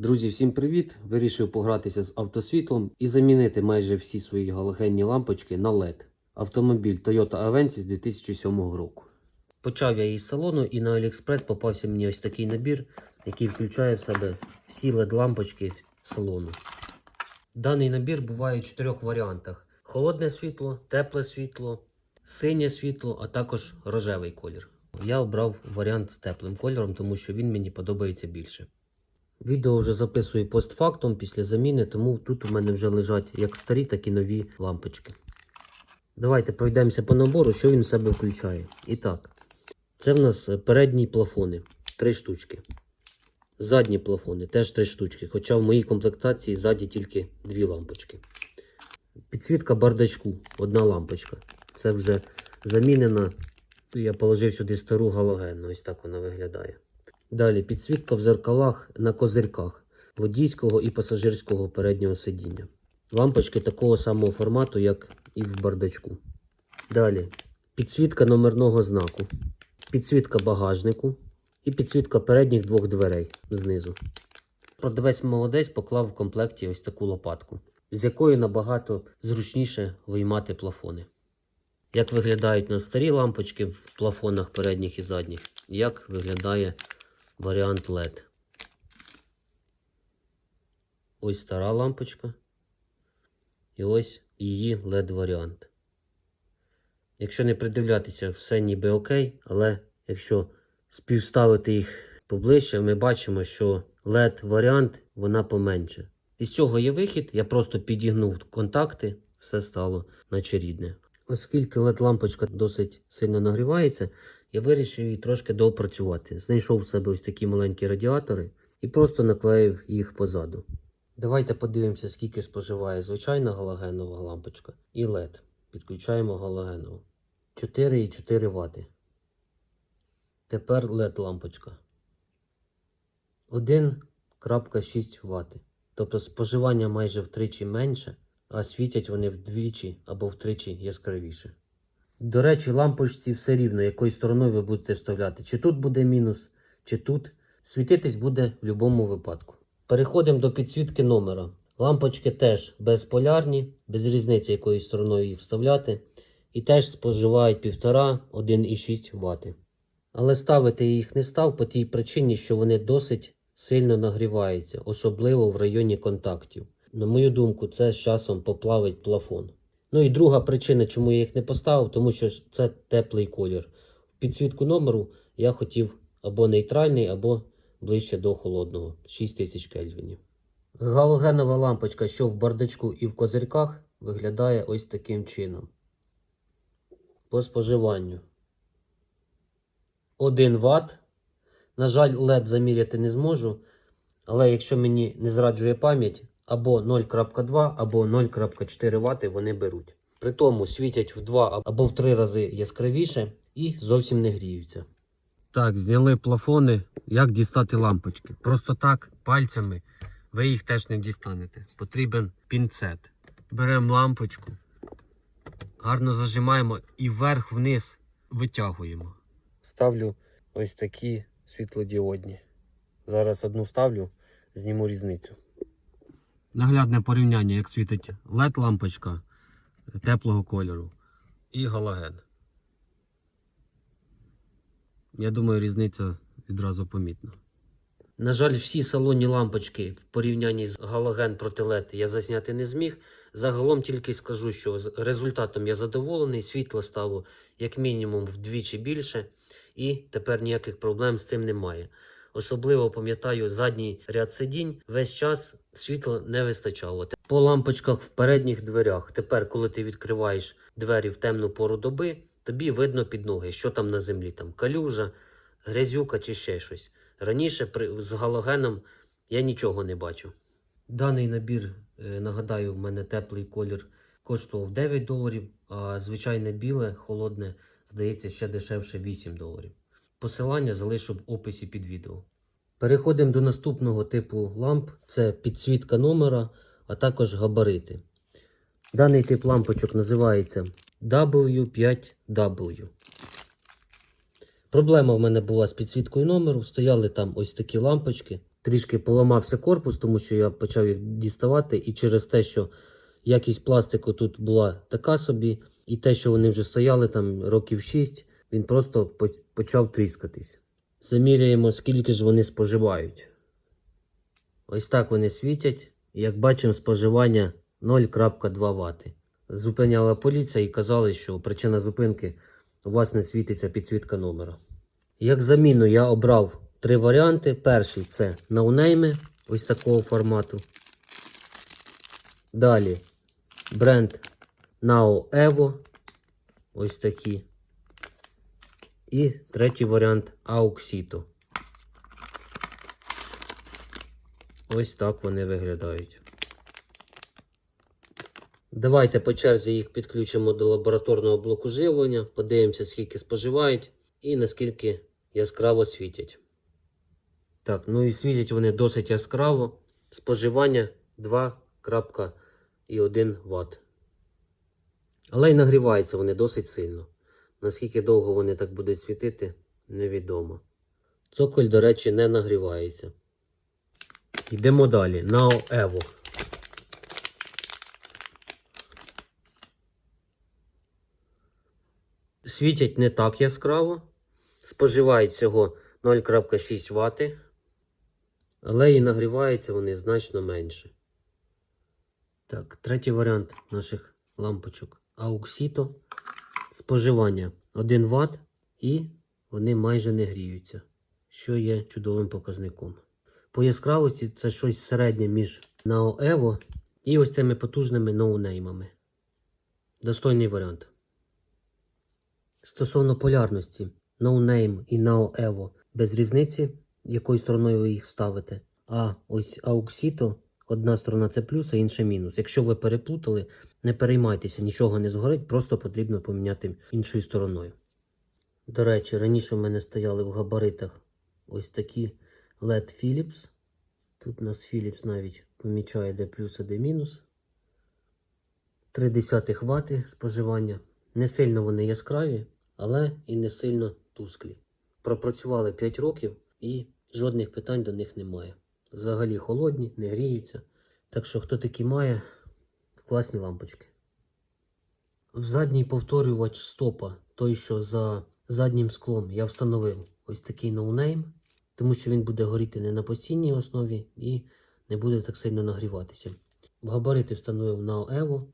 Друзі, всім привіт! Вирішив погратися з автосвітлом і замінити майже всі свої галогенні лампочки на LED. Автомобіль Toyota Avensis 2007 року. Почав я із салону і на AliExpress попався мені ось такий набір, який включає в себе всі LED-лампочки салону. Даний набір буває в чотирьох варіантах: холодне світло, тепле світло, синє світло, а також рожевий колір. Я обрав варіант з теплим кольором, тому що він мені подобається більше. Відео вже записую постфактум після заміни, тому тут у мене вже лежать як старі, так і нові лампочки. Давайте пройдемося по набору, що він в себе включає. І так, це в нас передні плафони, три штучки. Задні плафони теж три штучки. Хоча в моїй комплектації ззаді тільки дві лампочки. Підсвітка бардачку, одна лампочка. Це вже замінена. Я положив сюди стару галогенну, ось так вона виглядає. Далі підсвітка в зеркалах на козирках водійського і пасажирського переднього сидіння. Лампочки такого самого формату, як і в бардачку. Далі підсвітка номерного знаку, підсвітка багажнику і підсвітка передніх двох дверей знизу. Продавець молодець поклав в комплекті ось таку лопатку, з якою набагато зручніше виймати плафони. Як виглядають на старі лампочки в плафонах передніх і задніх, як виглядає варіант LED. Ось стара лампочка. І ось її LED варіант. Якщо не придивлятися, все ніби окей, але якщо співставити їх поближче, ми бачимо, що LED варіант вона поменше. Із цього є вихід, я просто підігнув контакти, все стало наче рідне. Оскільки LED лампочка досить сильно нагрівається, я вирішив її трошки доопрацювати. Знайшов в себе ось такі маленькі радіатори і просто наклеїв їх позаду. Давайте подивимося, скільки споживає звичайна галогенова лампочка і LED. Підключаємо галогенову. 4,4 Вт. Тепер LED лампочка. 1,6 Вт. Тобто споживання майже втричі менше, а світять вони вдвічі або втричі яскравіше. До речі, лампочці все рівно, якою стороною ви будете вставляти. Чи тут буде мінус, чи тут. Світитись буде в будь-якому випадку. Переходимо до підсвітки номера. Лампочки теж безполярні, без різниці, якою стороною їх вставляти. І теж споживають 1,5-1,6 Вт. Але ставити їх не став по тій причині, що вони досить сильно нагріваються, особливо в районі контактів. На мою думку, це з часом поплавить плафон. Ну і друга причина, чому я їх не поставив, тому що це теплий колір. В підсвітку номеру я хотів або нейтральний, або ближче до холодного 6000 кельвінів. Галогенова лампочка, що в бардачку і в козирках, виглядає ось таким чином. По споживанню 1 Вт. На жаль, LED заміряти не зможу. Але якщо мені не зраджує пам'ять, або 0.2, або 0.4 Вт вони беруть. При тому світять в 2 або в 3 рази яскравіше і зовсім не гріються. Так, зняли плафони. Як дістати лампочки? Просто так, пальцями, ви їх теж не дістанете. Потрібен пінцет. Беремо лампочку, гарно зажимаємо і вверх-вниз витягуємо. Ставлю ось такі світлодіодні. Зараз одну ставлю, зніму різницю. Наглядне порівняння, як світить LED-лампочка теплого кольору і галоген. Я думаю, різниця відразу помітна. На жаль, всі салонні лампочки в порівнянні з галоген проти LED я засняти не зміг. Загалом тільки скажу, що результатом я задоволений, світла стало як мінімум вдвічі більше, і тепер ніяких проблем з цим немає. Особливо пам'ятаю задній ряд сидінь. Весь час світла не вистачало. По лампочках в передніх дверях. Тепер, коли ти відкриваєш двері в темну пору доби, тобі видно під ноги, що там на землі, там калюжа, грязюка чи ще щось. Раніше при, з галогеном я нічого не бачу. Даний набір, е, нагадаю, в мене теплий колір коштував 9 доларів, а звичайне біле, холодне, здається, ще дешевше 8 доларів. Посилання залишу в описі під відео. Переходимо до наступного типу ламп: це підсвітка номера, а також габарити. Даний тип лампочок називається W5W. Проблема в мене була з підсвіткою номеру. Стояли там ось такі лампочки. трішки поламався корпус, тому що я почав їх діставати, і через те, що якість пластику тут була така собі, і те, що вони вже стояли там років 6, він просто почав тріскатись. Заміряємо, скільки ж вони споживають. Ось так вони світять. Як бачимо, споживання 0,2 Вт. Зупиняла поліція і казали, що причина зупинки у вас не світиться підсвітка номера. Як заміну я обрав три варіанти. Перший це ноунейми ось такого формату. Далі бренд Nao Evo. Ось такі. І третій варіант Auxito. Ось так вони виглядають. Давайте по черзі їх підключимо до лабораторного блоку живлення, подивимося, скільки споживають і наскільки яскраво світять. Так, ну і світять вони досить яскраво. Споживання 2,1 Вт. Але й нагріваються вони досить сильно. Наскільки довго вони так будуть світити, невідомо. Цоколь, до речі, не нагрівається. Йдемо далі. Nao Evo. Світять не так яскраво. Споживають всього 0,6 Вт. Але і нагріваються вони значно менше. Так, третій варіант наших лампочок Auxito. Споживання 1 Вт і вони майже не гріються, що є чудовим показником. По яскравості це щось середнє між Nao Evo і ось цими потужними ноунеймами. Достойний варіант. Стосовно полярності, No і Nao Evo без різниці, якою стороною ви їх вставите. А ось Auxito, одна сторона це плюс, а інша мінус. Якщо ви переплутали, не переймайтеся, нічого не згорить, просто потрібно поміняти іншою стороною. До речі, раніше в мене стояли в габаритах ось такі LED Philips. Тут у нас Philips навіть помічає де плюс, а де мінус. 0,3 Вт споживання. Не сильно вони яскраві, але і не сильно тусклі. Пропрацювали 5 років і жодних питань до них немає. Взагалі холодні, не гріються. Так що, хто такі має, класні лампочки. В задній повторювач стопа, той, що за заднім склом, я встановив ось такий ноунейм, тому що він буде горіти не на постійній основі і не буде так сильно нагріватися. В габарити встановив на Evo,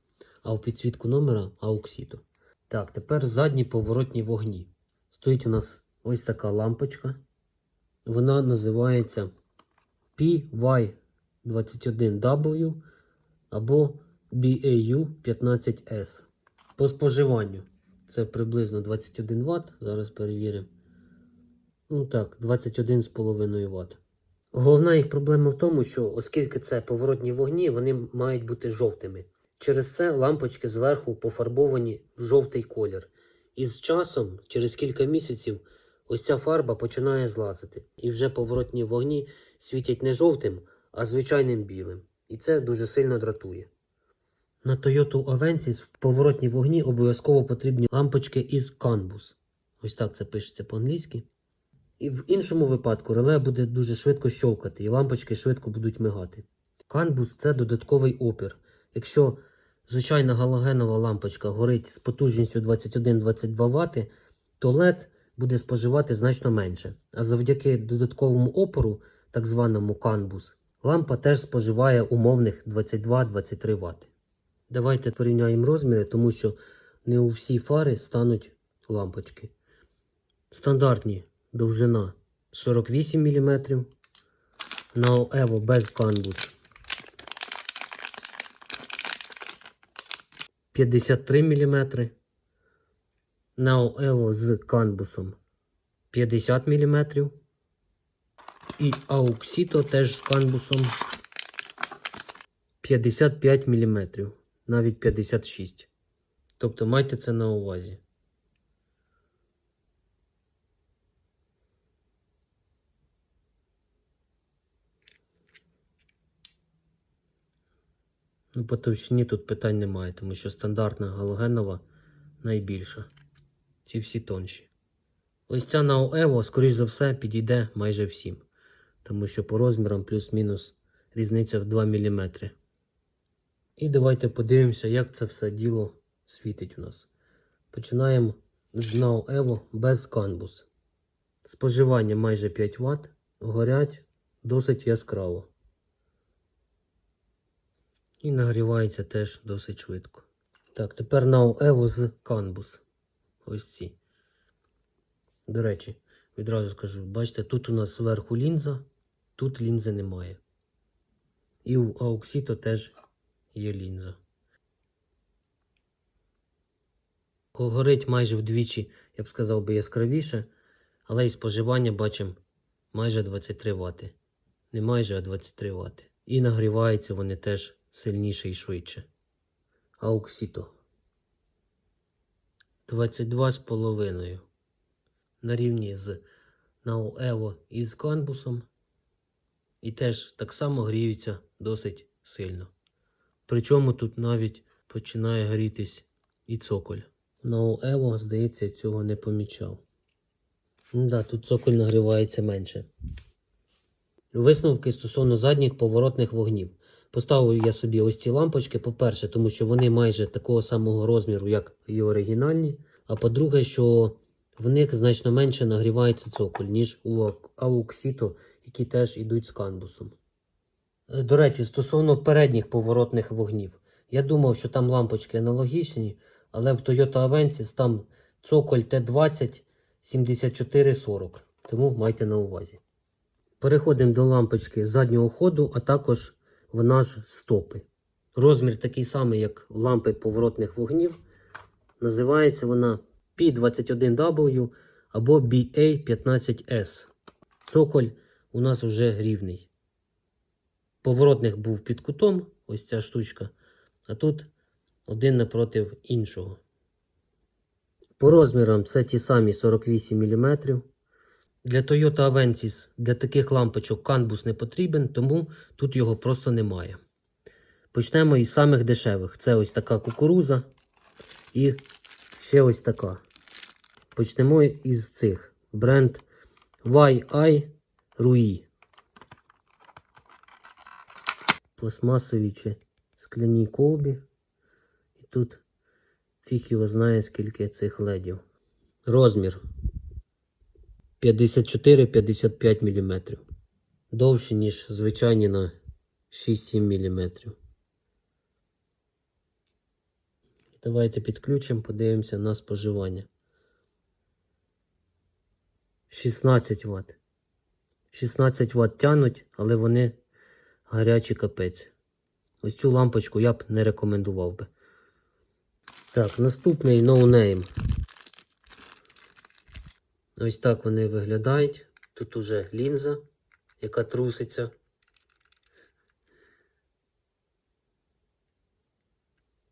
а в підсвітку номера Auxito. Так, тепер задні поворотні вогні. Стоїть у нас ось така лампочка. Вона називається PY21W або BAU15S. По споживанню це приблизно 21 Вт. Зараз перевіримо. Ну так, 21,5 Вт. Головна їх проблема в тому, що оскільки це поворотні вогні, вони мають бути жовтими. Через це лампочки зверху пофарбовані в жовтий колір. І з часом, через кілька місяців, ось ця фарба починає злазити. І вже поворотні вогні світять не жовтим, а звичайним білим. І це дуже сильно дратує. На Toyota Avensis в поворотні вогні обов'язково потрібні лампочки із Canbus. Ось так це пишеться по-англійськи. І в іншому випадку реле буде дуже швидко щовкати, і лампочки швидко будуть мигати. Canbus – це додатковий опір. Якщо звичайна галогенова лампочка горить з потужністю 21-22 Вт, то LED буде споживати значно менше. А завдяки додатковому опору, так званому Canbus, лампа теж споживає умовних 22-23 Вт. Давайте порівняємо розміри, тому що не у всі фари стануть лампочки. Стандартні довжина 48 мм. На Evo без Canbus 53 мм. На Evo з канбусом 50 мм. І Auxito теж з канбусом 55 мм. Навіть 56. Тобто майте це на увазі. Ну, по товщині тут питань немає, тому що стандартна галогенова найбільша. Ці всі тонші. Ось ця Evo, скоріш за все, підійде майже всім. тому що по розмірам плюс-мінус різниця в 2 мм. І давайте подивимося, як це все діло світить у нас. Починаємо з Evo без Canbus. Споживання майже 5 Вт, горять досить яскраво. І нагрівається теж досить швидко. Так, тепер Now Evo з Canbus. Ось ці. До речі, відразу скажу, бачите, тут у нас зверху лінза, тут лінзи немає. І у Auxito теж є лінза. Горить майже вдвічі, я б сказав би, яскравіше, але і споживання бачимо майже 23 Вт. Не майже, а 23 Вт. І нагріваються вони теж сильніше і швидше. Auxito. 22,5 на рівні з Now Evo і з канбусом. І теж так само гріються досить сильно. Причому тут навіть починає грітись і цоколь. Now Evo, здається, цього не помічав. Ну Да, тут цоколь нагрівається менше. Висновки стосовно задніх поворотних вогнів. Поставив я собі ось ці лампочки, по-перше, тому що вони майже такого самого розміру, як і оригінальні. А по-друге, що в них значно менше нагрівається цоколь, ніж у Auxito, які теж йдуть з канбусом. Е, До речі, стосовно передніх поворотних вогнів. Я думав, що там лампочки аналогічні, але в Toyota Avensis там цоколь Т20 7440. Тому майте на увазі. Переходимо до лампочки заднього ходу, а також вона ж стопи. Розмір такий самий, як лампи поворотних вогнів. Називається вона P21W або BA15S. Цоколь у нас вже рівний. Поворотник був під кутом, ось ця штучка, а тут один напротив іншого. По розмірам це ті самі 48 мм. Для Toyota Avensis для таких лампочок канбус не потрібен, тому тут його просто немає. Почнемо із самих дешевих. Це ось така кукуруза і ще ось така. Почнемо із цих. Бренд YI Rui. Пластмасові чи скляній колбі. І тут фіг його знає, скільки цих ледів. Розмір 54-55 мм. Довше, ніж звичайні на 6-7 мм. Давайте підключимо, подивимося на споживання. 16 Вт. 16 Вт тянуть, але вони гарячі капець. Ось цю лампочку я б не рекомендував би. Так, наступний No Name. Ось так вони виглядають. Тут уже лінза, яка труситься.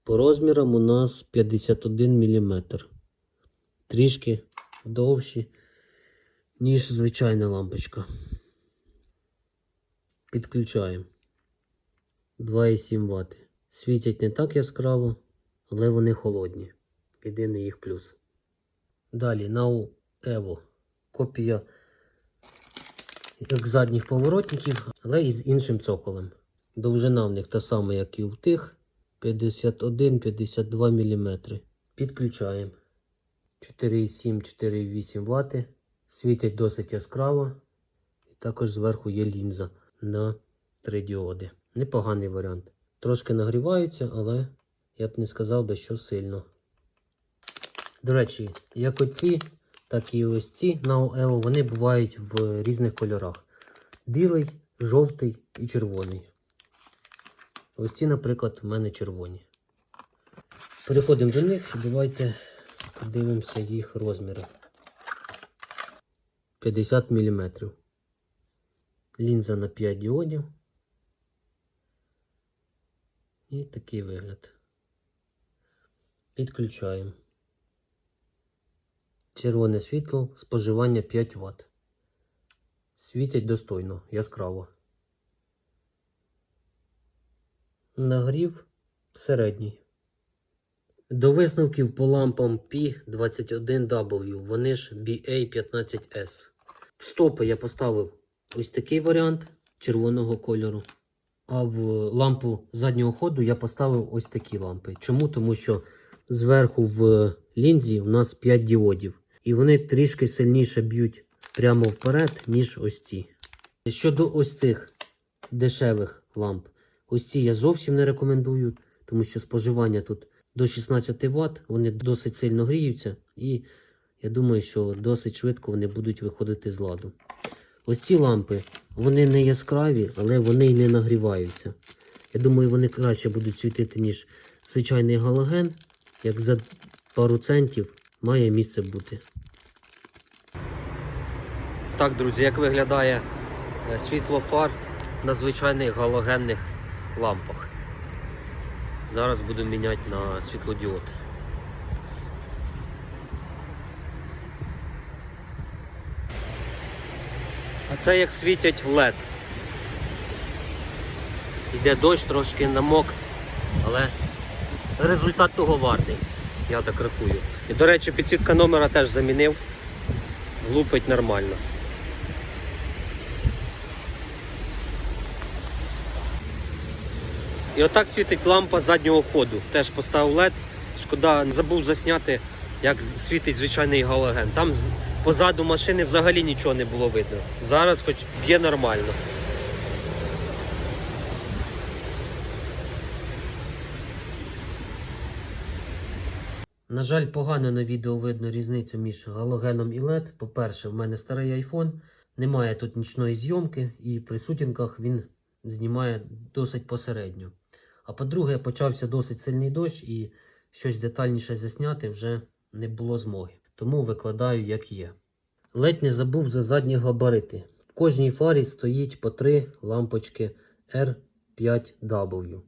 По розмірам у нас 51 мм. Трішки довші, ніж звичайна лампочка. Підключаємо 2,7 Вт. Світять не так яскраво, але вони холодні. Єдиний їх плюс. Далі Now Evo. Копія як задніх поворотників, але із іншим цоколем. Довжина в них та сама, як і у тих. 51-52 мм. Підключаємо 4,7, 4,8 Вт. Світять досить яскраво. І також зверху є лінза на 3 діоди. Непоганий варіант. Трошки нагріваються, але я б не сказав би, що сильно. До речі, як оці, так і ось ці на EO, вони бувають в різних кольорах: білий, жовтий і червоний. Ось ці, наприклад, у мене червоні. Переходимо до них давайте подивимося їх розміри. 50 мм. Лінза на 5 діодів. І такий вигляд. Підключаємо. Червоне світло, споживання 5 Вт. Світять достойно, яскраво. Нагрів середній. До висновків по лампам P21W, вони ж BA15S. Стопи я поставив ось такий варіант червоного кольору. А в лампу заднього ходу я поставив ось такі лампи. Чому? Тому що зверху в лінзі у нас 5 діодів. І вони трішки сильніше б'ють прямо вперед, ніж ось ці. Щодо ось цих дешевих ламп, ось ці я зовсім не рекомендую, тому що споживання тут до 16 Вт, вони досить сильно гріються, і я думаю, що досить швидко вони будуть виходити з ладу. Ось ці лампи, вони не яскраві, але вони й не нагріваються. Я думаю, вони краще будуть світити, ніж звичайний галоген, як за пару центів має місце бути. Так, друзі, як виглядає е, світло фар на звичайних галогенних лампах. Зараз буду міняти на світлодіод. А це як світять LED. Йде дощ, трошки намок, але результат того вартий. Я так рахую. І, до речі, підсвітка номера теж замінив. Лупить нормально. І отак світить лампа заднього ходу. Теж поставив LED. Шкода, забув засняти, як світить звичайний галоген. Там позаду машини взагалі нічого не було видно. Зараз хоч б'є нормально. На жаль, погано на відео видно різницю між галогеном і LED. По-перше, в мене старий iPhone, немає тут нічної зйомки, і при сутінках він знімає досить посередньо. А по-друге, почався досить сильний дощ і щось детальніше засняти вже не було змоги. Тому викладаю як є. Ледь не забув за задні габарити. В кожній фарі стоїть по три лампочки R5W.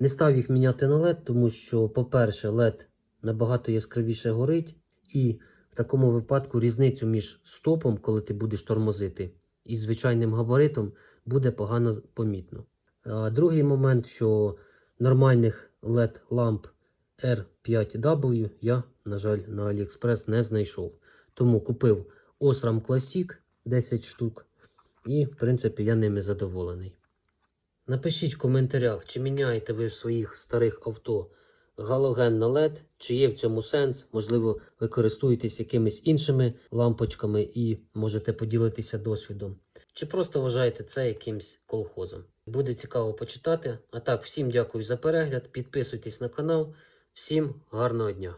Не став їх міняти на LED, тому що, по-перше, LED набагато яскравіше горить, і в такому випадку різницю між стопом, коли ти будеш тормозити, і звичайним габаритом буде погано помітно. А другий момент, що нормальних LED ламп R5W я, на жаль, на AliExpress не знайшов. Тому купив Osram Classic 10 штук, і, в принципі, я ними задоволений. Напишіть в коментарях, чи міняєте ви своїх старих авто галоген на LED, чи є в цьому сенс, можливо, ви користуєтесь якимись іншими лампочками і можете поділитися досвідом. Чи просто вважаєте це якимсь колхозом? Буде цікаво почитати. А так, всім дякую за перегляд, підписуйтесь на канал, всім гарного дня!